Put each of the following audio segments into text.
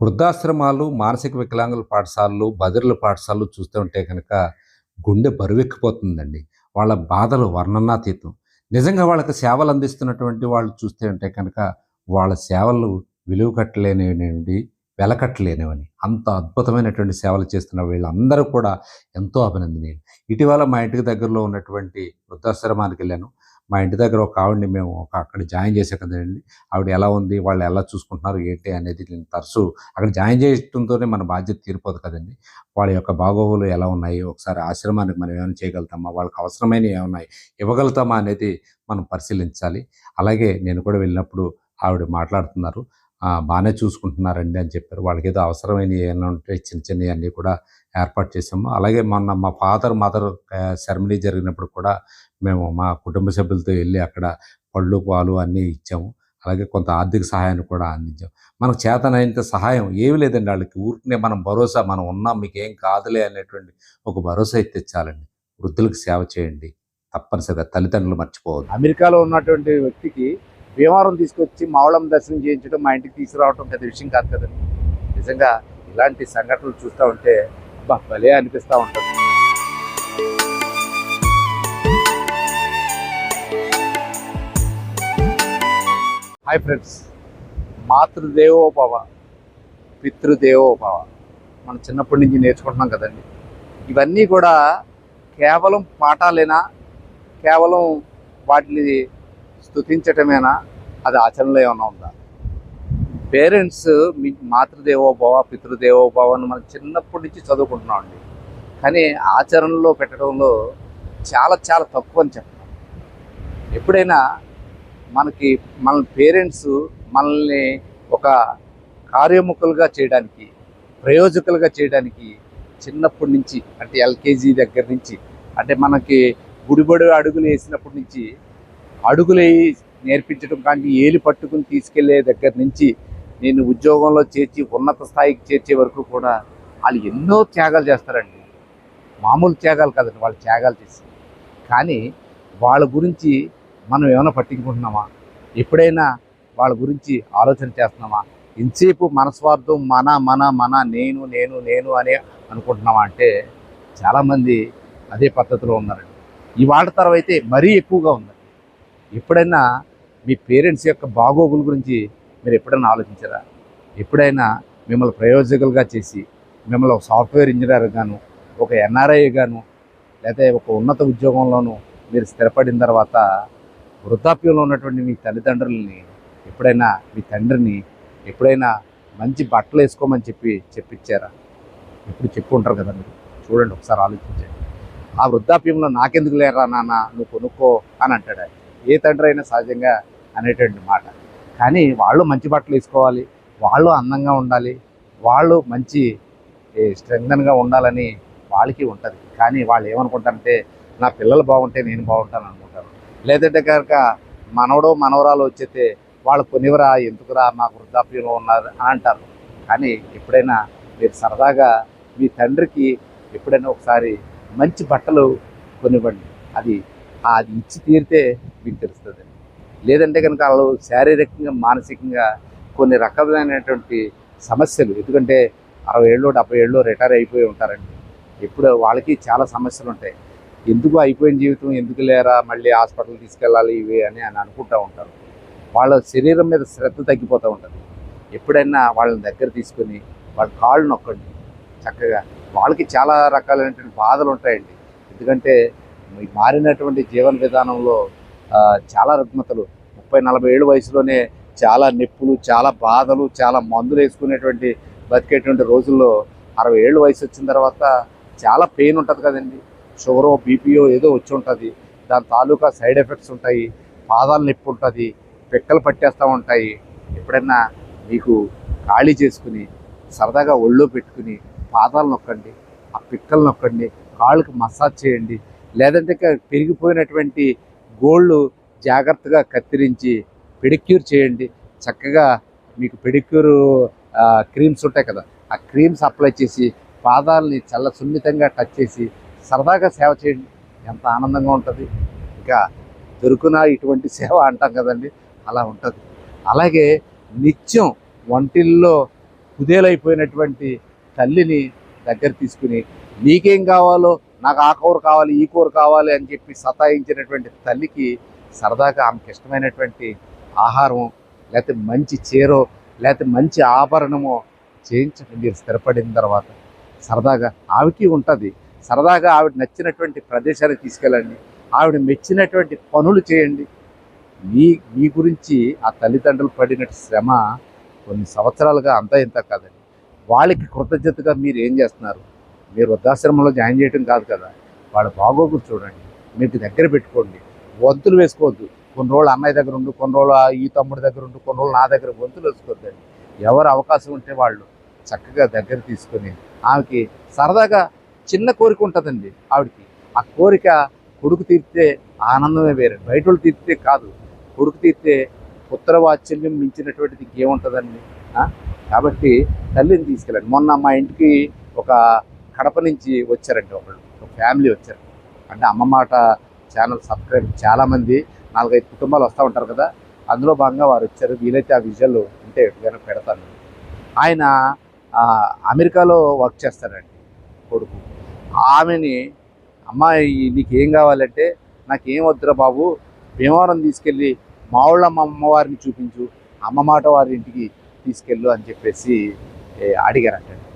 వృద్ధాశ్రమాలు మానసిక వికలాంగుల పాఠశాలలు బదిర్ల పాఠశాలలు చూస్తూ ఉంటే కనుక గుండె బరువెక్కిపోతుందండి. వాళ్ళ బాధలు వర్ణనాతీతం. నిజంగా వాళ్ళకి సేవలు అందిస్తున్నటువంటి వాళ్ళు చూస్తే ఉంటే కనుక వాళ్ళ సేవలు విలువ కట్టలేనివి వెలకట్టలేనివని అంత అద్భుతమైనటువంటి సేవలు చేస్తున్న వీళ్ళందరూ కూడా ఎంతో అభినందనీయులు. ఇటీవల మా ఇంటికి దగ్గరలో ఉన్నటువంటి వృద్ధాశ్రమానికి వెళ్ళాను. మా ఇంటి దగ్గర ఒక ఆవిడని మేము ఒక అక్కడ జాయిన్ చేసే కదండి. ఆవిడ ఎలా ఉంది? వాళ్ళు ఎలా చూసుకుంటున్నారు? ఏంటి అనేది నేను తరచు అక్కడ జాయిన్ చేయడంతోనే మన బాధ్యత తీరిపోదు కదండి. వాళ్ళ యొక్క బాగోగులు ఎలా ఉన్నాయి? ఒకసారి ఆశ్రమానికి మనం ఏమైనా చేయగలుగుతామా? వాళ్ళకి అవసరమైనవి ఏమున్నాయి ఇవ్వగలుగుతామా అనేది మనం పరిశీలించాలి. అలాగే నేను కూడా వెళ్ళినప్పుడు ఆవిడ మాట్లాడుతున్నారు. బాగానే చూసుకుంటున్నారండి అని చెప్పారు. వాళ్ళకి ఏదో అవసరమైన ఏమైనా ఉంటే చిన్న చిన్నవి అన్నీ కూడా ఏర్పాటు చేసాము అలాగే మొన్న మా ఫాదర్ మదర్ సెరమనీ జరిగినప్పుడు కూడా మేము మా కుటుంబ సభ్యులతో వెళ్ళి అక్కడ పళ్ళు పాలు అన్నీ ఇచ్చాము. అలాగే కొంత ఆర్థిక సహాయాన్ని కూడా అందించాం మనకు చేతనైనంత సహాయం ఏమి లేదండి వాళ్ళకి. ఊరికనే మనం భరోసా మనం ఉన్నాం మీకు ఏం కాదులే అనేటువంటి ఒక భరోసా అయితే చాలండి. వృద్ధులకు సేవ చేయండి. తప్పనిసరిగా తల్లిదండ్రులు మర్చిపోవద్దు. అమెరికాలో ఉన్నటువంటి వ్యక్తికి భీమవరం తీసుకొచ్చి మావళం దర్శనం చేయించడం మా ఇంటికి తీసుకురావడం పెద్ద విషయం కాదు కదండి. నిజంగా ఇలాంటి సంఘటనలు చూస్తూ ఉంటే అబ్బా భలే అనిపిస్తూ ఉంటుంది. హాయ్ ఫ్రెండ్స్ మాతృదేవోభవ పితృదేవోభవ. మనం చిన్నప్పటి నుంచి నేర్చుకుంటున్నాం కదండి. ఇవన్నీ కూడా కేవలం పాఠాలేనా? కేవలం వాటిని స్తుతించటమేనా? అది ఆచరణలో ఏమైనా ఉందా? పేరెంట్స్ మీ మాతృదేవోభవ పితృదేవోభవ అని మనం చిన్నప్పటి నుంచి చదువుకుంటున్నాం అండి. కానీ ఆచరణలో పెట్టడంలో చాలా చాలా తక్కువ అని చెప్తాం ఎప్పుడైనా మనకి మన పేరెంట్స్ మనల్ని ఒక కార్యముఖులుగా చేయడానికి ప్రయోజకులుగా చేయడానికి చిన్నప్పటి నుంచి అంటే ఎల్కేజీ దగ్గర నుంచి అంటే మనకి గుడిబడి అడుగులు వేసినప్పటి నుంచి అడుగులు వేయి నేర్పించడం కానీ ఏలు పట్టుకుని తీసుకెళ్ళే దగ్గర నుంచి నేను ఉద్యోగంలో చేర్చి ఉన్నత స్థాయికి చేర్చే వరకు కూడా వాళ్ళు ఎన్నో త్యాగాలు చేస్తారండి. మామూలు త్యాగాలు కదండి వాళ్ళు త్యాగాలు చేసి. కానీ వాళ్ళ గురించి మనం ఏమైనా పట్టించుకుంటున్నామా? ఎప్పుడైనా వాళ్ళ గురించి ఆలోచన చేస్తున్నామా? ఇంతసేపు మనస్వార్థం మన మన మన నేను నేను నేను అని అనుకుంటున్నామా అంటే చాలామంది అదే పద్ధతిలో ఉన్నారండి. ఇవాళ తరం అయితే మరీ ఎక్కువగా ఉంది ఎప్పుడైనా మీ పేరెంట్స్ యొక్క బాగోగుల గురించి మీరు ఎప్పుడైనా ఆలోచించారా? ఎప్పుడైనా మిమ్మల్ని ప్రయోజకులుగా చేసి మిమ్మల్ని ఒక సాఫ్ట్వేర్ ఇంజనీర్ గాను ఒక ఎన్ఆర్ఐ గాను లేకపోతే ఒక ఉన్నత ఉద్యోగంలోనూ మీరు స్థిరపడిన తర్వాత వృద్ధాప్యంలో ఉన్నటువంటి మీ తల్లిదండ్రులని ఎప్పుడైనా మీ తండ్రిని ఎప్పుడైనా మంచి బట్టలు వేసుకోమని చెప్పి చెప్పించారా? ఎప్పుడు చెప్పు ఉంటారు కదా మీరు. చూడండి ఒకసారి ఆలోచించండి. ఆ వృద్ధాప్యంలో నాకెందుకు లేరా నాన్న? నువ్వు కొనుక్కో అని అంటాడు ఏ తండ్రి అయినా సహజంగా అనేటువంటి మాట. కానీ వాళ్ళు మంచి బట్టలు వేసుకోవాలి వాళ్ళు అందంగా ఉండాలి వాళ్ళు మంచి స్ట్రెంగ్గా ఉండాలని వాళ్ళకి ఉంటుంది. కానీ వాళ్ళు ఏమనుకుంటారంటే నా పిల్లలు బాగుంటే నేను బాగుంటాను అనుకుంటాను లేదంటే కనుక మనవడో మనవరాలు వచ్చేస్తే వాళ్ళు కొనివరా ఎందుకురా మాకు వృద్ధాప్యంలో ఉన్నారు అని అంటారు. కానీ ఎప్పుడైనా మీరు సరదాగా మీ తండ్రికి ఎప్పుడైనా ఒకసారి మంచి బట్టలు కొనివ్వండి. అది అది ఇచ్చి తీరితే మీకు తెలుస్తుంది. లేదంటే కనుక వాళ్ళు శారీరకంగా మానసికంగా కొన్ని రకమైనటువంటి సమస్యలు. ఎందుకంటే అరవై ఏళ్ళు డెబ్బై ఏళ్ళు రిటైర్ అయిపోయి ఉంటారండి. ఇప్పుడు వాళ్ళకి చాలా సమస్యలు ఉంటాయి ఎందుకు అయిపోయిన జీవితం? ఎందుకు లేరా? మళ్ళీ హాస్పిటల్ తీసుకెళ్ళాలి ఇవి అని అని అనుకుంటూ ఉంటారు. వాళ్ళ శరీరం మీద శ్రద్ధ తగ్గిపోతూ ఉంటుంది. ఎప్పుడైనా వాళ్ళని దగ్గర తీసుకొని వాళ్ళ కాళ్ళు నొక్కండి. చక్కగా వాళ్ళకి చాలా రకాలైనటువంటి బాధలు ఉంటాయండి ఎందుకంటే మారినటువంటి జీవన విధానంలో చాలా రుగ్మతలు. ముప్పై నలభై ఏడు వయసులోనే చాలా నొప్పులు చాలా బాధలు చాలా మందులు వేసుకునేటువంటి బతికేటువంటి రోజుల్లో అరవై ఏళ్ళు వయసు వచ్చిన తర్వాత చాలా పెయిన్ ఉంటుంది కదండి. షుగరో బీపీఓ ఏదో వచ్చి ఉంటుంది. దాని తాలూకా సైడ్ ఎఫెక్ట్స్ ఉంటాయి. పాదాలు నొప్పి ఉంటుంది. పిక్కలు పట్టేస్తూ ఉంటాయి. ఎప్పుడైనా మీకు ఖాళీ చేసుకుని సరదాగా ఒళ్ళో పెట్టుకుని పాదాలు నొక్కండి ఆ పిక్కలు నొక్కండి కాళ్ళకి మసాజ్ చేయండి లేదంటే పెరిగిపోయినటువంటి గోళ్ళు జాగ్రత్తగా కత్తిరించి పెడిక్యూర్ చేయండి. చక్కగా మీకు పెడిక్యూర్ క్రీమ్స్ ఉంటాయి కదా ఆ క్రీమ్స్ అప్లై చేసి పాదాలని చల్ల సున్నితంగా టచ్ చేసి సరదాగా సేవ చేయండి. ఎంత ఆనందంగా ఉంటుంది. ఇంకా దొరుకున ఇటువంటి సేవ అంటాం కదండి అలా ఉంటుంది. అలాగే నిత్యం వంటిల్లో కుదేలైపోయినటువంటి తల్లిని దగ్గర తీసుకుని నీకేం కావాలో నాకు ఆ కూర కావాలి ఈ కూర కావాలి అని చెప్పి సతాయించినటువంటి తల్లికి సరదాగా ఆమెకి ఇష్టమైనటువంటి ఆహారం లేకపోతే మంచి చీరో లేకపోతే మంచి ఆభరణమో చేయించండి మీరు స్థిరపడిన తర్వాత సరదాగా ఆవిడకి ఉంటుంది. సరదాగా ఆవిడ నచ్చినటువంటి ప్రదేశాలకు తీసుకెళ్ళండి. ఆవిడ మెచ్చినటువంటి పనులు చేయండి. మీ మీ గురించి ఆ తల్లిదండ్రులు పడిన శ్రమ కొన్ని సంవత్సరాలుగా అంతా ఇంత కాదండి. వాళ్ళకి కృతజ్ఞతగా మీరు ఏం చేస్తున్నారు? మీరు వృద్ధాశ్రమంలో జాయిన్ చేయటం కాదు కదా. వాళ్ళ బాగోగులు చూడండి. మీకు దగ్గర పెట్టుకోండి. వంతులు వేసుకోవద్దు. కొన్ని రోజులు అన్నయ్య దగ్గర ఉండు కొన్ని రోజులు ఈ తమ్ముడి దగ్గర ఉండు కొన్ని రోజులు నా దగ్గర వంతులు వేసుకోవద్దండి. ఎవరు అవకాశం ఉంటే వాళ్ళు చక్కగా దగ్గర తీసుకొని ఆమెకి సరదాగా చిన్న కోరిక ఉంటుందండి ఆవిడకి. ఆ కోరిక కొడుకు తీర్తే ఆనందమే వేరే. బయట వాళ్ళు తీర్తే కాదు. కొడుకు తీర్తే పుత్ర వాత్సల్యం మించినటువంటిది ఏముంటుందండి కాబట్టి తల్లిని తీసుకెళ్ళండి. మొన్న మా ఇంటికి ఒక కడప నుంచి వచ్చారండి ఒకళ్ళు. ఒక ఫ్యామిలీ వచ్చారు. అంటే అమ్మ మాట ఛానల్ సబ్స్క్రైబ్ చాలామంది నాలుగైదు కుటుంబాలు వస్తూ ఉంటారు కదా అందులో భాగంగా వారు వచ్చారు. వీలైతే ఆ విజువల్ ఉంటే వెనక పెడతాను. ఆయన అమెరికాలో వర్క్ చేస్తారండి కొడుకు. ఆమెని అమ్మాయి నీకేం కావాలంటే నాకేం వద్దురా బాబు భీమవరం తీసుకెళ్ళి మా ఊళ్ళో అమ్మవారిని చూపించు అమ్మ మాట వారి ఇంటికి తీసుకెళ్ళు అని చెప్పేసి అడిగారంటండి.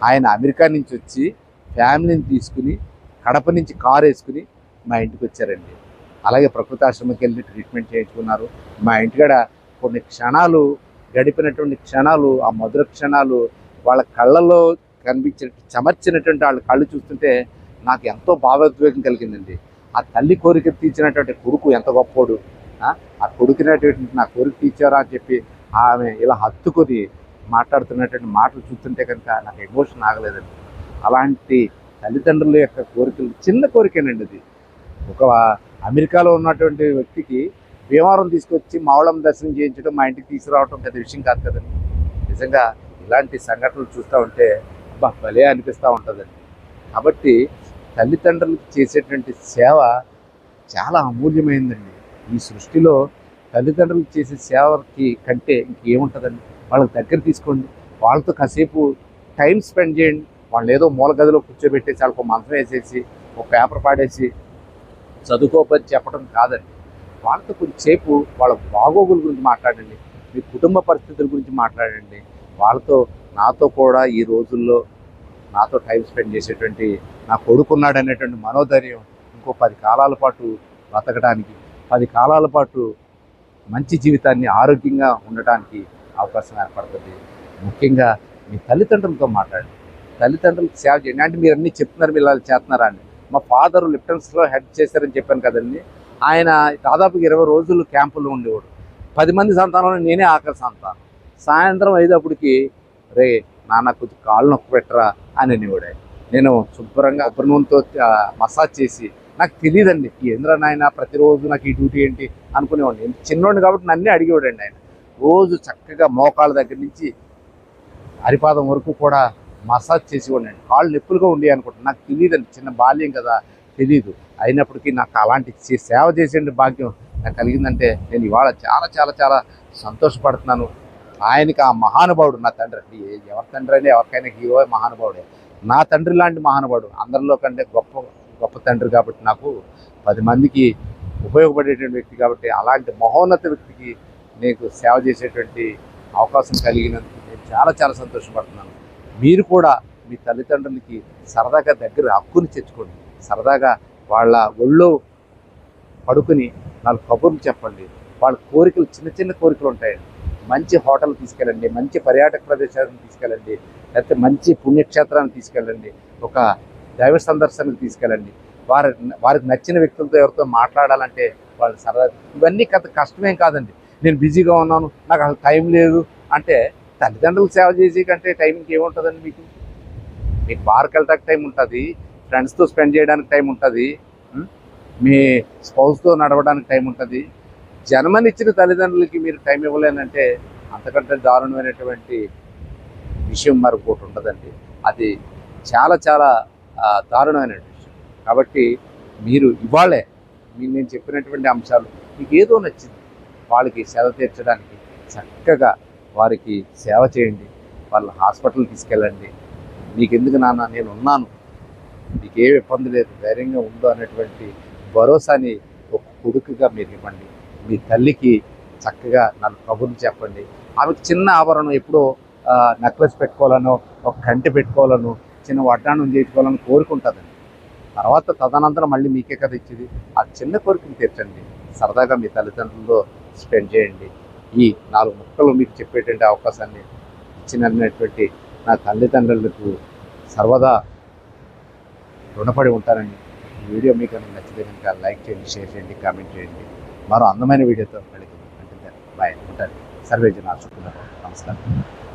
ఆయన అమెరికా నుంచి వచ్చి ఫ్యామిలీని తీసుకుని కడప నుంచి కారు వేసుకుని మా ఇంటికి వచ్చారండి. అలాగే ప్రకృతి ఆశ్రమంకి వెళ్ళి ట్రీట్మెంట్ చేయించుకున్నారు. మా ఇంటికాడ కొన్ని క్షణాలు గడిపినటువంటి క్షణాలు ఆ మధుర క్షణాలు వాళ్ళ కళ్ళలో కనిపించిన చెమర్చినటువంటి వాళ్ళ కళ్ళు చూస్తుంటే నాకు ఎంతో భావోద్వేగం కలిగిందండి. ఆ తల్లి కోరిక తీర్చినటువంటి కొడుకు ఎంత గొప్పోడు ఆ? కొడుకునేటటువంటి కొడుకునేటువంటి నా కోరిక తీర్చారా అని చెప్పి ఆమె ఇలా హత్తుకొని మాట్లాడుతున్నటువంటి మాటలు చూస్తుంటే కనుక నాకు ఎమోషన్ ఆగలేదండి. అలాంటి తల్లిదండ్రుల యొక్క కోరికలు చిన్న కోరికేనండి అది ఒక అమెరికాలో ఉన్నటువంటి వ్యక్తికి భీమవరం తీసుకొచ్చి మావళం దర్శనం చేయించడం మా ఇంటికి తీసుకురావడం పెద్ద విషయం కాదు కదండి. నిజంగా ఇలాంటి సంఘటనలు చూస్తూ ఉంటే అబ్బా భలే అనిపిస్తూ ఉంటుందండి. కాబట్టి తల్లిదండ్రులకు చేసేటువంటి సేవ చాలా అమూల్యమైందండి. ఈ సృష్టిలో తల్లిదండ్రులు చేసే సేవకి కంటే ఇంకేముంటుందండి? వాళ్ళకి దగ్గర తీసుకోండి. వాళ్ళతో కాసేపు టైం స్పెండ్ చేయండి. వాళ్ళు ఏదో మూల గదిలో కూర్చోబెట్టేసి వాళ్ళకు మంచం వేసేసి ఒక పేపర్ పాడేసి చదువుకోపని చెప్పడం కాదండి. వాళ్ళతో కొంచెంసేపు వాళ్ళ బాగోగుల గురించి మాట్లాడండి. మీ కుటుంబ పరిస్థితుల గురించి మాట్లాడండి. వాళ్ళతో నాతో కూడా ఈ రోజుల్లో నాతో టైం స్పెండ్ చేసేటువంటి నా కొడుకున్నాడు అనేటువంటి మనోధైర్యం ఇంకో పది కాలాల పాటు బతకడానికి పది కాలాల పాటు మంచి జీవితాన్ని ఆరోగ్యంగా ఉండటానికి అవకాశం ఏర్పడుతుంది. ముఖ్యంగా మీ తల్లిదండ్రులతో మాట్లాడండి. తల్లిదండ్రులకు సేవ చేయండి. అంటే మీరు అన్నీ చెప్తున్నారు మీరు ఇలా చేస్తున్నారా అండి మా ఫాదర్ లిప్టన్స్లో హెడ్ చేశారని చెప్పాను కదండి. ఆయన దాదాపుగా ఇరవై రోజులు క్యాంపులో ఉండేవాడు. పది మంది సంతానంలో నేనే ఆఖరి సంతానం. సాయంత్రం అయ్యేటప్పటికి రే నాన్న కొంచెం కాళ్ళు నొక్కి పెట్టరా అని అనేవాడు నేను శుభ్రంగా కొబ్బరి నూనెతో మసాజ్ చేసి నాకు తెలియదండి ఏంద్రా నాయన ప్రతిరోజు నాకు ఈ డ్యూటీ ఏంటి అనుకునేవాడిని. చిన్నోడిని కాబట్టి నన్నే అడిగేవాడండి ఆయన. రోజు చక్కగా మోకాళ్ళ దగ్గర నుంచి అరిపాదం వరకు కూడా మసాజ్ చేసేవాడిని. కాళ్ళు నొప్పులుగా ఉండి అనుకుంటాను నాకు తెలియదండి చిన్న బాల్యం కదా తెలియదు అయినప్పటికీ నాకు అలాంటి సేవ చేసే భాగ్యం నాకు కలిగిందంటే నేను ఇవాళ చాలా చాలా చాలా సంతోషపడుతున్నాను. ఆయనకి ఆ మహానుభావుడు నా తండ్రి. ఎవరి తండ్రి అయినా ఎవరికైనా హీరో మహానుభావుడే. నా తండ్రి లాంటి మహానుభావుడు. అందరిలో కంటే గొప్ప గొప్ప తండ్రి కాబట్టి నాకు పది మందికి ఉపయోగపడేటువంటి వ్యక్తి కాబట్టి అలాంటి మహోన్నత వ్యక్తికి నీకు సేవ చేసేటువంటి అవకాశం కలిగినందుకు నేను చాలా చాలా సంతోషపడుతున్నాను. మీరు కూడా మీ తల్లిదండ్రులకి సరదాగా దగ్గర హక్కుని తెచ్చుకోండి. సరదాగా వాళ్ళ ఒళ్ళో పడుకుని నాలుగు కబుర్లు చెప్పండి. వాళ్ళ కోరికలు చిన్న చిన్న కోరికలు ఉంటాయి. మంచి హోటల్ తీసుకెళ్ళండి మంచి పర్యాటక ప్రదేశాలను తీసుకెళ్ళండి లేకపోతే మంచి పుణ్యక్షేత్రాన్ని తీసుకెళ్ళండి. ఒక దైవ సందర్శనకు తీసుకెళ్ళండి. వారి వారికి నచ్చిన వ్యక్తులతో ఎవరితో మాట్లాడాలంటే వాళ్ళు సరదా. ఇవన్నీ కథ కష్టమేం కాదండి. నేను బిజీగా ఉన్నాను నాకు అసలు టైం లేదు అంటే తల్లిదండ్రులు సేవ చేసే కంటే టైంకి ఏముంటుందండి మీకు? మీకు బార్కి వెళ్ళడానికి టైం ఉంటుంది ఫ్రెండ్స్తో స్పెండ్ చేయడానికి టైం ఉంటుంది మీ స్పౌస్తో నడవడానికి టైం ఉంటుంది. జన్మనిచ్చిన తల్లిదండ్రులకి మీరు టైం ఇవ్వలేనంటే అంతకంటే దారుణమైనటువంటి విషయం మరొకటి ఉంటుందండి. అది చాలా చాలా దారుణమైన విషయం. కాబట్టి మీరు ఇవాళే మీరు నేను చెప్పినటువంటి అంశాలు మీకు ఏదో నచ్చింది వాళ్ళకి సేవ తీర్చడానికి చక్కగా వారికి సేవ చేయండి వాళ్ళ హాస్పిటల్ తీసుకెళ్ళండి. మీకు ఎందుకు నాన్న నేను ఉన్నాను. మీకు ఇబ్బంది లేదు ధైర్యంగా ఉందో అనేటువంటి భరోసాని ఒక కొడుకుగా మీరు ఇవ్వండి. మీ తల్లికి చక్కగా నన్ను కబుర్లు చెప్పండి. ఆమెకు చిన్న ఆభరణం ఎప్పుడో నెక్లెస్ పెట్టుకోవాలనో ఒక కంటి పెట్టుకోవాలనో చిన్న వడ్డాణం చేయించుకోవాలని కోరుకుంటుందండి తర్వాత తదనంతరం మళ్ళీ మీకే కదా ఇచ్చేది. ఆ చిన్న కోరికను తీర్చండి. సరదాగా మీ తల్లిదండ్రులతో స్పెండ్ చేయండి. ఈ నాలుగు ముక్కలు మీకు చెప్పేటువంటి అవకాశాన్ని ఇచ్చినటువంటి నా తల్లిదండ్రులకు సర్వదా రుణపడి ఉంటానండి ఈ వీడియో మీకు నచ్చితే కనుక లైక్ చేయండి షేర్ చేయండి కామెంట్ చేయండి. మరో అందమైన వీడియోతో మళ్ళీ అంటే బాయ్. ఉంటాను. సర్వే జన నమస్కారం.